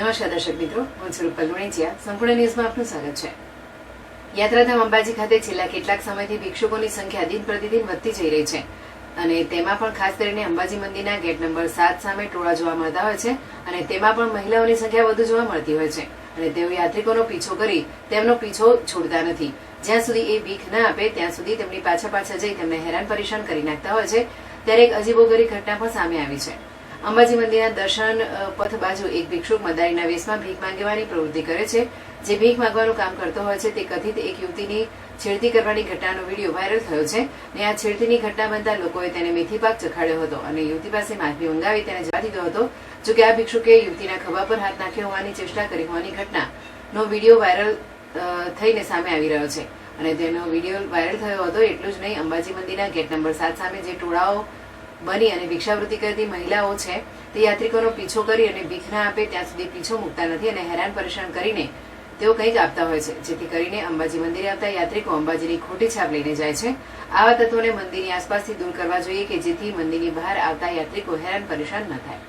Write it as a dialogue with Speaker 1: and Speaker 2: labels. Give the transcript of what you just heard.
Speaker 1: નમસ્કાર દર્શક મિત્રો, હું સ્વરૂપ રૂપલ સંપૂર્ણ ન્યૂઝમાં આપનું સ્વાગત છે. યાત્રાધામ અંબાજી ખાતે છેલ્લા કેટલાક સમયથી ભિક્ષુકોની સંખ્યા દિન પ્રતિદિન વધતી જઈ રહી છે. અને તેમાં પણ ખાસ કરીને અંબાજી મંદિરના ગેટ નંબર સાત સામે ટોળા જોવા મળતા હોય છે અને તેમાં પણ મહિલાઓની સંખ્યા વધુ જોવા મળતી હોય છે. અને તેઓ યાત્રિકોનો પીછો કરી તેમનો પીછો છોડતા નથી. જ્યાં સુધી એ ભીખ ના આપે, ત્યાં સુધી તેમની પાછા પાછા જઈ તેમને હેરાન પરેશાન કરી નાખતા હોય છે. ત્યારે એક અજીબોગરી ઘટના પણ સામે આવી છે. અંબાજી મંદિરના દર્શન પથ બાજુ એક ભિક્ષુક મદારીના વેશમાં ભીખ માંગવાની પ્રવૃત્તિ કરે છે. જે ભીખ માંગવાનું કામ કરતો હોય છે તે કથિત એક યુવતીની છેડતી કરવાની ઘટનાનો વીડિયો વાયરલ થયો છે ને આ છેડતીની ઘટના બનતા લોકોએ તેને મેથી પાક ચખાડ્યો હતો અને યુવતી પાસે માફી મંગાવી તેને જવા દીધો હતો. જો કે આ ભિક્ષુકે યુવતીના ખભા પર હાથ નાખ્યો હોવાની ચેષ્ટા કરી હોવાની ઘટનાનો વીડિયો વાયરલ થઈને સામે આવી રહ્યો છે અને તેનો વીડિયો વાયરલ થયો હતો એટલું જ નહીં, અંબાજી મંદિરના ગેટ નંબર સાત સામે જે ટોળાઓ બની અને ભિક્ષાવૃત્તિ કરતી મહિલાઓ છે, તે યાત્રિકોનો પીછો કરી અને ભીખ ના આપે ત્યાં સુધી પીછો મૂકતા નથી અને હેરાન પરેશાન કરીને તેઓ કંઈક આપતા હોય છે, જેથી કરીને અંબાજી મંદિરે આવતા યાત્રિકો અંબાજીની ખોટી છાપ લઈને જાય છે. આવા તત્વોને મંદિરની આસપાસથી દૂર કરવા જોઈએ કે જેથી મંદિરની બહાર આવતા યાત્રિકો હેરાન પરેશાન ન થાય.